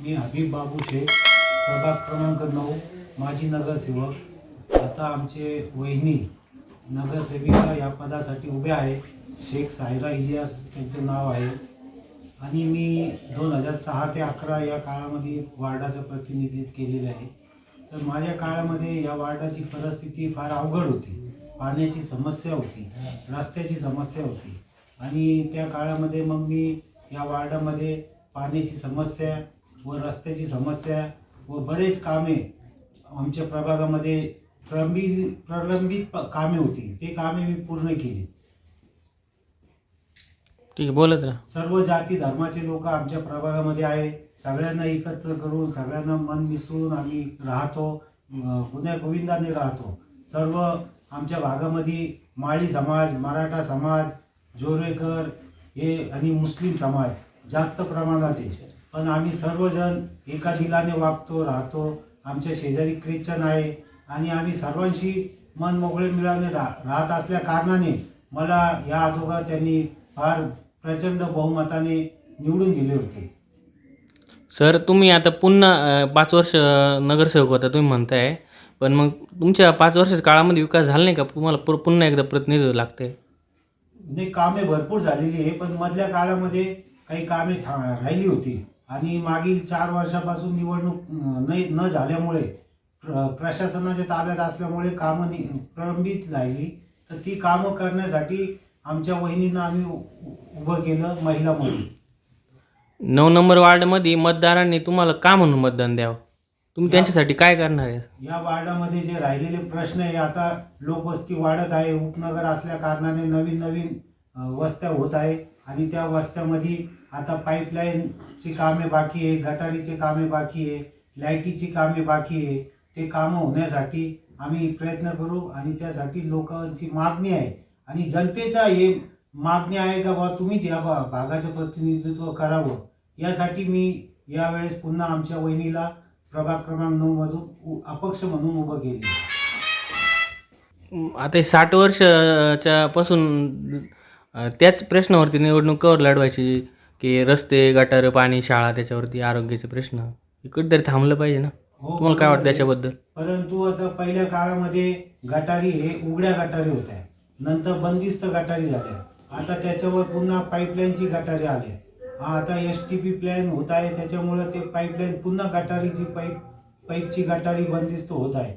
मी हबीब बाबू शेख प्रभाग क्रमांक नऊ माजी नगरसेवक. आता आमचे वहिनी नगरसेविका या पदासाठी उभे आहे. शेख सायरा इलियास त्यांचं नाव आहे. आणि मी दोन हजार सहा ते अकरा या काळामध्ये वार्डाचं प्रतिनिधित्व केलेलं आहे. तर माझ्या काळामध्ये या वार्डाची परिस्थिती फार अवघड होती. पाण्याची समस्या होती रस्त्याची समस्या होती. आणि त्या काळामध्ये मग मी या वार्डामध्ये पाण्याची समस्या व रस्त्याची समस्या व बरेच कामे आमच्या प्रभागामध्ये प्रलंबित प्रलंबित कामे होती. ते कामे मी पूर्ण केली. ठीक आहे बोलत राहा. सर्व जाती धर्माचे लोक आमच्या प्रभागामध्ये आहे. सगळ्यांना एकत्र करून सगळ्यांना मन मिसळून आम्ही राहतो. गुन्ह्या गोविंदाने राहतो. सर्व आमच्या भागामध्ये माळी समाज मराठा समाज जोरेकर हे आणि मुस्लिम समाज जास्त प्रमाणात आहे. पण आम्ही सर्वजण एका दिलाने वागतो राहतो. आमच्या शेजारी ख्रिश्चन आहे आणि आम्ही सर्वांशी मन मोकळे मिळाने रा राहत असल्या कारणाने मला या अगोदर त्यांनी फार प्रचंड बहुमताने निवडून दिले होते. सर तुम्ही आता पुन्हा पाच वर्ष नगरसेवक होता तुम्ही म्हणताय. पण मग तुमच्या पाच वर्षाच्या काळामध्ये विकास झाला नाही का? तुम्हाला पुन्हा एकदा प्रतिनिधित्व लागते. नाही कामे भरपूर झालेली आहे पण मधल्या काळामध्ये काही कामे था राहिली होती. आणि मागील चार वर्षापासून निवडणूक नाही न झाल्यामुळे प्र प्रशासनाच्या ताब्यात असल्यामुळे कामं नि प्रलंबित राहिली. तर ती कामं करण्यासाठी आमच्या वहिनींना आम्ही उभं केलं महिला म्हणून. नऊ नंबर वार्डमध्ये मतदारांनी तुम्हाला का म्हणून मतदान द्यावं? तुम्ही त्यांच्यासाठी काय करणार आहे या वार्डामध्ये जे राहिलेले प्रश्न आहे आता लोकवस्ती वाढत आहे उपनगर असल्या कारणाने नवीन नवीन वस्त्या होत आहे. आणि त्या वस्त्यामध्ये आता पाईपलाईनची कामे बाकी आहे गटारीचे कामे बाकी आहे लाईटीची कामे बाकी आहे. ते कामं होण्यासाठी आम्ही प्रयत्न करू आणि त्यासाठी लोकांची मागणी आहे. आणि जनतेचा हे मागणी आहे का बा तुम्हीच या बा भागाचं प्रतिनिधित्व करावं. यासाठी मी यावेळेस पुन्हा आमच्या वहिनीला प्रभाग क्रमांक नऊमधून उ- अपक्ष म्हणून उभं केले. आता साठ वर्षाच्या पासून त्याच प्रश्नावरती निवडणूक कवर लढवायची की रस्ते गटार पाणी शाळा त्याच्यावरती आरोग्याचे प्रश्न हे कुठेतरी थांबलं पाहिजे ना? हो, तुम्हाला काय वाटतं. त्याच्याबद्दल परंतु आता पहिल्या काळामध्ये गटारी हे उघड्या गटारी होत्या. नंतर बंदिस्त गटारी झाल्या. आता त्याच्यावर पुन्हा पाईपलाईनची गटारी आल्या हा आता एस टी पी प्लॅन होत आहे. त्याच्यामुळं ते पाईपलाईन पुन्हा गटारीची पाईप पाईपची गटारी बंदिस्त होत आहे.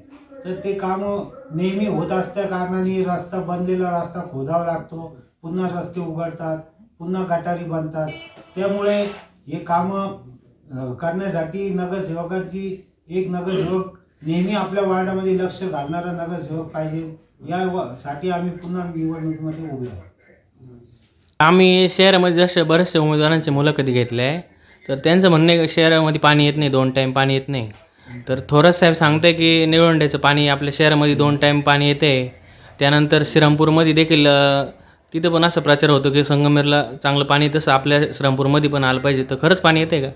तर ते कामं नेहमी होत असत्या कारणाने रस्ता बनलेला रस्ता खोदावा लागतो. पुन्हा रस्ते उघडतात. पुन्हा गटारी बांधतात त्यामुळे हे कामं करण्यासाठी नगरसेवकांची एक नगरसेवक नेहमी आपल्या वार्डामध्ये लक्ष घालणारा नगरसेवक पाहिजे. या साठी आम्ही पुन्हा निवडणुकीमध्ये उभे आहोत. आम्ही शहरामध्ये जसे बरेचसे उमेदवारांची मुलाखती घेतल्या आहे तर त्यांचं म्हणणं आहे शहरामध्ये पाणी येत नाही दोन टाईम पाणी येत नाही. तर थोरात साहेब सांगताय की निळवंड्याचं पाणी आपल्या शहरामध्ये दोन टाईम पाणी येते. त्यानंतर श्रीरामपूरमध्ये देखील तिथं पण असा प्रचार होतो की संगमेरला चांगलं पाणी तसं आपल्या श्रमपूरमध्ये पण आलं पाहिजे. तर खरंच पाणी येते का?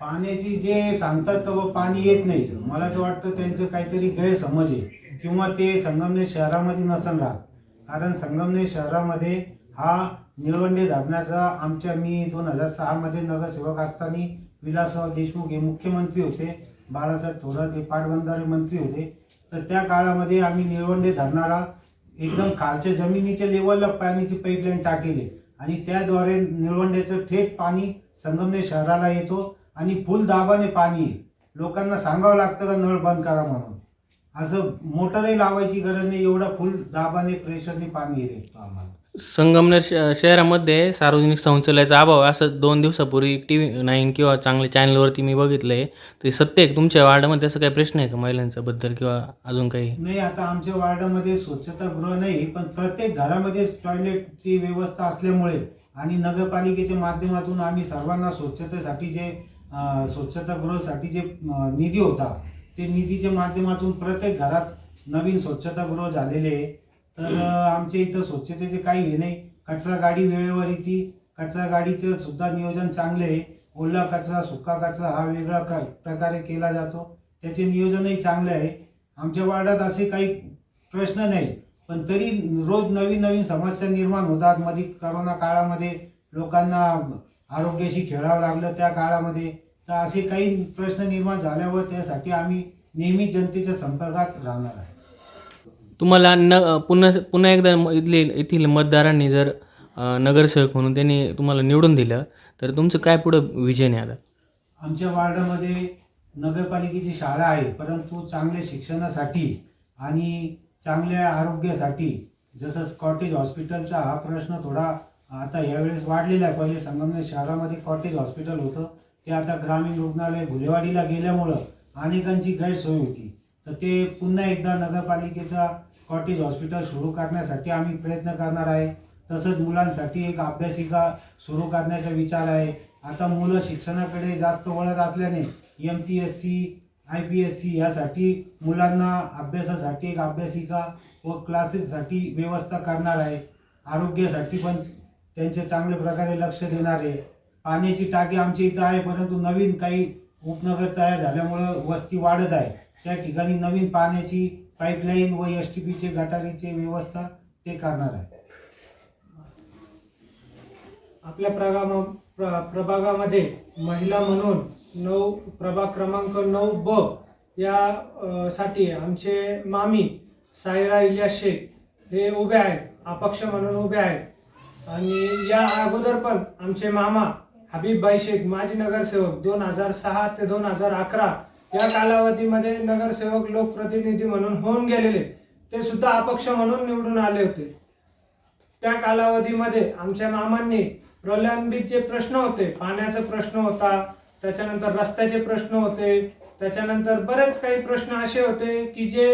पाण्याची जे सांगतात का पाणी येत नाही. मला तर वाटतं त्यांचं काहीतरी गैरसमज आहे. किंवा ते संगमनेर शहरामध्ये नसन राहत. कारण संगमनेर शहरामध्ये हा निळवंडे धरणाचा आमच्या मी दोन हजार सहामध्ये नगरसेवक असताना विलासराव देशमुख हे मुख्यमंत्री होते. बाळासाहेब थोरात हे पाटबंधारे मंत्री होते. तर त्या काळामध्ये आम्ही निळवंडे धरणाला एकदम खालच्या जमिनीच्या लेवलला पाण्याची पाईपलाईन टाकेली. आणि त्याद्वारे निळवंड्याचं थेट पाणी संगमनेर शहराला येतो आणि फुल दाबाने पाणी आहे लोकांना सांगावं लागतं का नळ बंद करा म्हणून? असं मोटरही लावायची गरज नाही एवढा फुल दाबाने प्रेशरने पाणी येतो आम्हाला. संगमनेर श शहरामध्ये सार्वजनिक शौचालयाचा अभाव आहे, असं दोन दिवसापूर्वी टी व्ही नाईन किंवा चांगल्या चॅनलवरती मी बघितलं आहे ते सत्य आहे का? तुमच्या वार्डामध्ये असं काही प्रश्न आहे का महिलांच्या बद्दल किंवा अजून काही? नाही आता आमच्या वार्डामध्ये स्वच्छतागृह नाही पण प्रत्येक घरामध्ये टॉयलेटची व्यवस्था असल्यामुळे आणि नगरपालिकेच्या माध्यमातून आम्ही सर्वांना स्वच्छतेसाठी जे अं, स्वच्छतागृहासाठी जे अं, निधी होता ते निधीच्या माध्यमातून प्रत्येक घरात नवीन स्वच्छतागृह झालेले आहे. तर आमच्या इथं स्वच्छतेचे काही हे नाही. कचरा गाडी वेळेवर येते. कचरा गाडीचं सुद्धा नियोजन चांगले आहे. ओला कचरा सुका कचरा हा वेगळा क प्रकारे केला जातो. त्याचे नियोजनही चांगले आहे. आमच्या वार्डात असे काही प्रश्न नाही. पण तरी रोज नवीन नवीन समस्या निर्माण होतात. मध्ये करोना काळामध्ये लोकांना आरोग्याशी खेळावं लागलं त्या काळामध्ये. तर असे काही प्रश्न निर्माण झाल्यावर त्यासाठी आम्ही नेहमी जनतेच्या संपर्कात राहणार आहे. तुम्हाला न पुन्हा पुन्हा एकदा म- इथले येथील मतदारांनी जर नगरसेवक म्हणून त्यांनी तुम्हाला निवडून दिलं तर तुमचं काय पुढं विजन आहे आता? आमच्या वार्डामध्ये नगरपालिकेची शाळा आहे परंतु चांगल्या शिक्षणासाठी आणि चांगल्या आरोग्यासाठी जसं कॉटेज हॉस्पिटलचा हा प्रश्न थोडा आता यावेळेस वाढलेला आहे. पहिले संगमनेर शहरामध्ये कॉटेज हॉस्पिटल होतं ते आता ग्रामीण रुग्णालय भुलेवाडीला गेल्यामुळं अनेकांची गैरसोय होती. तर ते पुन्हा एकदा नगरपालिकेचा कॉटेज हॉस्पिटल सुरू करण्यासाठी आम्ही प्रयत्न करणार आहे. तसंच मुलांसाठी एक अभ्यासिका सुरू करण्याचा विचार आहे. आता मुलं शिक्षणाकडे जास्त वळत असल्याने M P S C I P S C यासाठी मुलांना अभ्यासासाठी एक अभ्यासिका व क्लासेससाठी व्यवस्था करणार आहे. आरोग्यासाठी पण त्यांचे चांगल्या प्रकारे लक्ष देणार आहे. पाण्याची टाकी आमच्या इथं आहे परंतु नवीन काही उपनगर तयार झाल्यामुळं वस्ती वाढत आहे. त्या ठिकाणी नवीन पाण्याची पाईपलाईन व एस टी पीचे गटारीचे व्यवस्था ते करणार आहे. आपल्या प्रभागा प्र प्रभागामध्ये महिला म्हणून नऊ प्रभाग क्रमांक नऊ ब या साठी आमचे मामी सायरा इलिया शेख हे उभे आहेत अपक्ष म्हणून उभे आहेत. आणि या अगोदर पण आमचे मामा हबीबभाई शेख माजी नगरसेवक दोन हजार सहा ते दोन हजार अकरा या कालावधीमध्ये नगरसेवक लोकप्रतिनिधी म्हणून होऊन गेलेले ते सुद्धा अपक्ष म्हणून निवडून आले होते. त्या कालावधीमध्ये आमच्या मामांनी प्रलंबित जे प्रश्न होते पाण्याचा प्रश्न होता त्याच्यानंतर रस्त्याचे प्रश्न होते त्याच्यानंतर बरेच काही प्रश्न असे होते की जे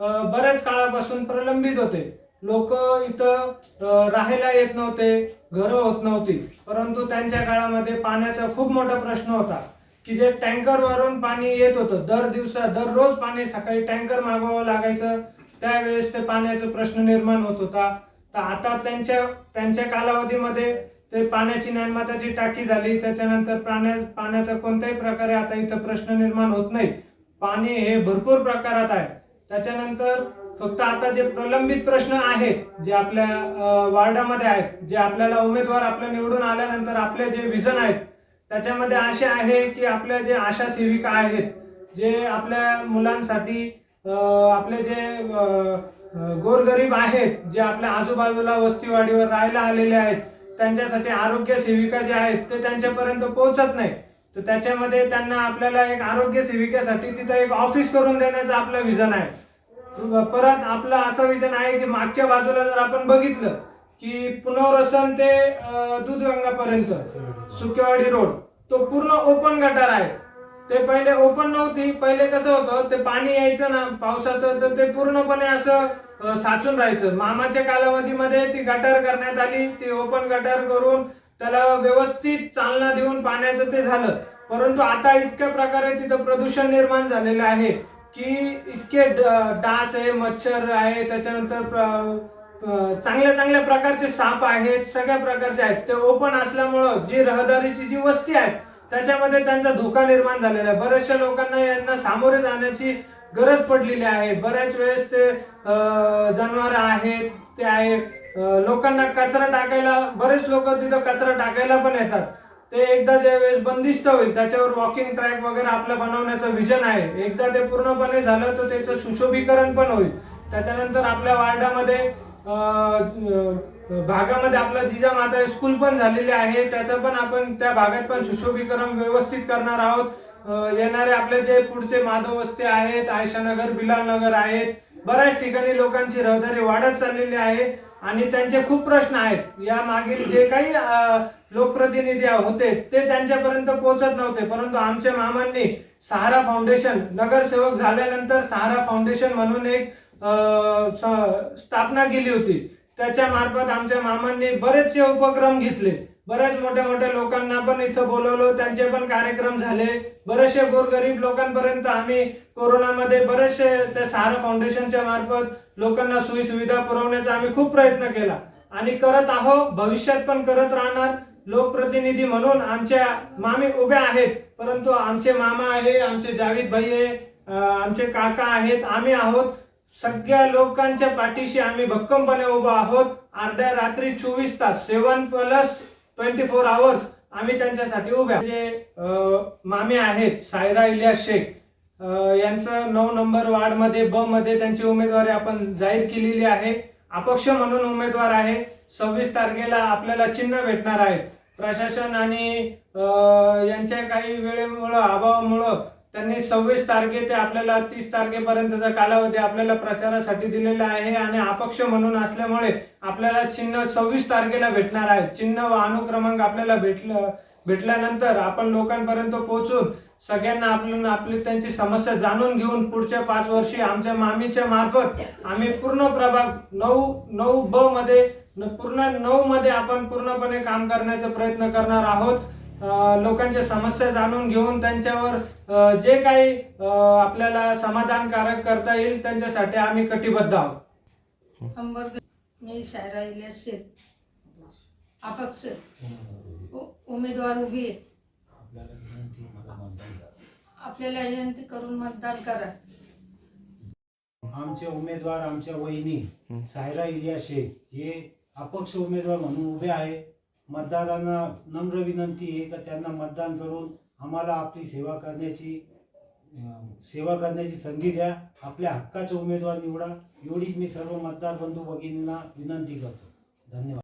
बऱ्याच काळापासून प्रलंबित होते. लोक इथं राहायला येत नव्हते घरं होत नव्हती परंतु त्यांच्या काळामध्ये पाण्याचा खूप मोठा प्रश्न होता. की जे टँकर वरून पाणी येत होतं दर दिवसा दररोज पाणी सकाळी टँकर मागवावं लागायचं त्यावेळेस ते पाण्याचा प्रश्न निर्माण होत होता. तर आता त्यांच्या त्यांच्या कालावधीमध्ये ते पाण्याची ज्ञानमाताची टाकी झाली त्याच्यानंतर पाण्या पाण्याचा कोणत्याही प्रकारे आता इथं प्रश्न निर्माण होत नाही. पाणी हे भरपूर प्रकारात आहे. त्याच्यानंतर फक्त आता जे प्रलंबित प्रश्न आहेत जे आपल्या वार्डामध्ये आहेत जे आपल्याला उमेदवार आपल्या निवडून आल्यानंतर आपले जे विजन आहेत त्याच्यामध्ये असे आहे की आपल्या जे आशा सेविका आहेत जे आपल्या मुलांसाठी आपले जे गोरगरीब आहेत जे आपल्या आजूबाजूला वस्तीवाडीवर राहायला आलेले आहेत त्यांच्यासाठी आरोग्य सेविका जे आहेत ते त्यांच्यापर्यंत पोहोचत नाही. तर त्याच्यामध्ये त्यांना आपल्याला एक आरोग्य सेविकेसाठी तिथं एक ऑफिस करून देण्याचं आपलं विजन आहे. परत आपलं असं विजन आहे की मागच्या बाजूला जर आपण बघितलं की पुनर्वसन ते दूधगंगापर्यंत. सुकेवाडी रोड. तो पूर्ण ओपन गटार आहे. ते पहिले ओपन नव्हती पहिले कसं होतं ते पाणी यायचं ना पावसाचं तर ते पूर्णपणे असं साचून राहायचं. मामाच्या कालावधीमध्ये ती गटार करण्यात आली. ती ओपन गटार करून त्याला व्यवस्थित चालना देऊन पाण्याचं ते झालं. परंतु आता इतक्या प्रकारे तिथं प्रदूषण निर्माण झालेलं आहे की इतके डास आहे मच्छर आहे त्याच्यानंतर चांगल्या चांगल्या प्रकारचे साप आहेत सगळ्या प्रकारचे आहेत. ते ओपन असल्यामुळं जी रहदारीची जी वस्ती आहे त्याच्यामध्ये त्यांचा धोका निर्माण झालेला आहे. बऱ्याचशा लोकांना यांना सामोरे जाण्याची गरज पडलेली आहे. बऱ्याच वेळेस ते जनावर आहेत ते आहे. लोकांना कचरा टाकायला बरेच लोक तिथं कचरा टाकायला पण येतात. ते एकदा ज्या वेळेस बंदिस्त होईल त्याच्यावर वॉकिंग ट्रॅक वगैरे आपलं बनवण्याचं विजन आहे. एकदा ते पूर्णपणे झालं तर त्याचं सुशोभीकरण पण होईल. त्याच्यानंतर आपल्या वार्डामध्ये भागामध्ये आपला जिजामाता स्कूल पण झालेले आहे. त्याचं पण आपण त्या भागात पण सुशोभीकरण व्यवस्थित करणार आहोत. येणारे आपले जे पुढचे माधव वस्ती आहेत आयशानगर बिलाल नगर आहेत बऱ्याच ठिकाणी लोकांची रहदारी वाढत चाललेली आहे. आणि त्यांचे खूप प्रश्न आहेत. या मागील जे काही लोकप्रतिनिधी होते ते त्यांच्यापर्यंत पोहोचत नव्हते. परंतु आमच्या मामांनी सहारा फाउंडेशन नगरसेवक झाल्यानंतर सहारा फाउंडेशन म्हणून एक स्थापना केली होती. त्याच्या मार्फत आमच्या मामांनी बरेचसे उपक्रम घेतले. बऱ्याच मोठ्या मोठ्या लोकांना पण इथं बोलवलं. त्यांचे पण कार्यक्रम झाले. बरेचसे गोरगरीब लोकांपर्यंत आम्ही कोरोनामध्ये बरेचसे त्या सहारा फाउंडेशनच्या मार्फत लोकांना सोयी सुविधा पुरवण्याचा आम्ही खूप प्रयत्न केला. आणि करत आहो भविष्यात पण करत राहणार. लोकप्रतिनिधी म्हणून आमच्या मामी उभ्या आहेत. परंतु आमचे मामा आहे आमचे जावेद भाई आहे आमचे काका आहेत. आम्ही आहोत. सगळ्या लोकांच्या पाठीशी आम्ही भक्कमपणे उभा आहोत. अर्ध्या रात्री चोवीस तास seven plus twenty four hours आम्ही त्यांच्यासाठी उभ्या. जे मामे आहेत सायरा इलियास शेख यांचं नऊ नंबर वार्डमध्ये ब मध्ये त्यांची उमेदवारी आपण जाहीर केलेली आहे. अपक्ष म्हणून उमेदवार आहे. सव्वीस तारखेला आपल्याला चिन्ह भेटणार आहे प्रशासन आणि यांच्या काही वेळेमुळं अभावामुळं त्यांनी सव्वीस तारखे ते आपल्याला तीस तारखेपर्यंतचा कालावधी आपल्याला प्रचारासाठी दिलेला आहे आणि अपक्ष म्हणून असल्यामुळे आपल्याला चिन्ह सव्वीस तारखेला भेटणार आहे. चिन्ह व अनुक्रमांक आपल्याला भेटलं भेटल्यानंतर आपण लोकांपर्यंत पोहोचून सगळ्यांना आपण आपली त्यांची समस्या जाणून घेऊन पुढच्या पाच वर्षी आमच्या मामीच्या मार्फत आम्ही पूर्ण प्रभाग नऊ नऊ ब मध्ये पूर्ण नऊ मध्ये आपण पूर्णपणे काम करण्याचा प्रयत्न करणार आहोत. लोकांच्या समस्या जाणून घेऊन त्यांच्यावर जे काही आपल्याला समाधानकारक करता येईल त्यांच्यासाठी आम्ही कटिबद्ध आहोत. मी सायरा इलियास शेख. अपक्ष उमेदवार उभी आहे. आपल्याला विनंती करून मतदान करा. आमचे उमेदवार आमच्या वहिनी सायरा इलिया शेख हे अपक्ष उमेदवार म्हणून उभे आहे. मतदारांना नम्र विनंती आहे का त्यांना मतदान करून आम्हाला आपली सेवा करण्याची सेवा करण्याची संधी द्या. आपल्या हक्काचे उमेदवार निवडा. एवढीच मी सर्व मतदार बंधू भगिनींना विनंती करतो. धन्यवाद.